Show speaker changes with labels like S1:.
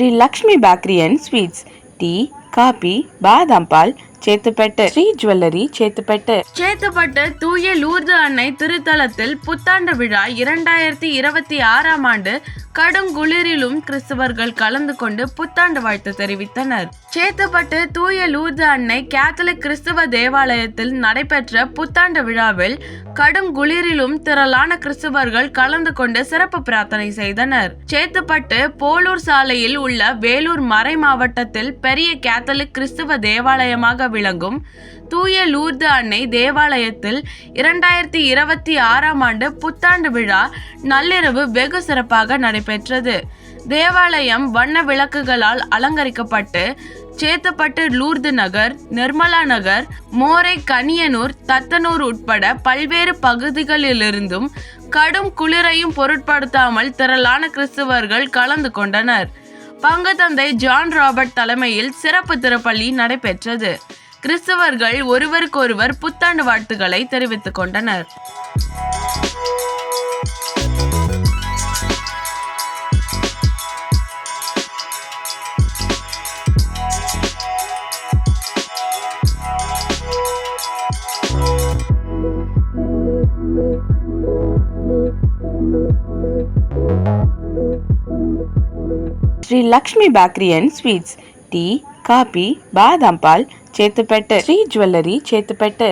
S1: Sri Lakshmi bakery and sweets tea coffee బాదం పాల్ Chetpet. Sri jewellery Chetpet.
S2: Chetpet தூய லூர்து அன்னை திருத்தலத்தில் புத்தாண்டு விழா இரண்டாயிரத்தி இருபத்தி ஆறாம் ஆண்டு கடும் குளிரிலும் கிறிஸ்தவர்கள் கலந்து கொண்டு புத்தாண்டு வாழ்த்து தெரிவித்தனர். சேத்துப்பட்டு தூய லூர்து அன்னை கேத்தலிக் கிறிஸ்தவ தேவாலயத்தில் நடைபெற்ற புத்தாண்டு விழாவில் கடும் குளிரிலும் திரளான கிறிஸ்தவர்கள் கலந்து கொண்டு சிறப்பு பிரார்த்தனை செய்தனர். சேத்துப்பட்டு போலூர் சாலையில் உள்ள வேலூர் மறை மாவட்டத்தில் பெரிய கேத்தலிக் கிறிஸ்தவ தேவாலயமாக விளங்கும் தூய லூர்து அன்னை தேவாலயத்தில் இரண்டாயிரத்தி இருபத்தி ஆறாம் ஆண்டு புத்தாண்டு விழா நள்ளிரவு வெகு சிறப்பாக நடைபெற்றது. தேவாலயம் வண்ண விளக்குகளால் அலங்கரிக்கப்பட்டு சேத்துப்பட்டு லூர்து நகர் நிர்மலா நகர் மோரை கனியனூர் தத்தனூர் உட்பட பல்வேறு பகுதிகளிலிருந்தும் கடும் குளிரையும் பொருட்படுத்தாமல் திரளான கிறிஸ்துவர்கள் கலந்து கொண்டனர். பங்குதந்தை ஜான் ராபர்ட் தலைமையில் சிறப்பு திருப்பலி நடைபெற்றது. கிறிஸ்தவர்கள் ஒருவருக்கொருவர் புத்தாண்டு வாழ்த்துக்களை தெரிவித்துக் கொண்டனர்.
S1: Sri Lakshmi bakery and sweets. Tea coffee బాదం పాల్ చేతుపెట్టు. శ్రీ జ్యువెలరీ చేతుపెట్టు.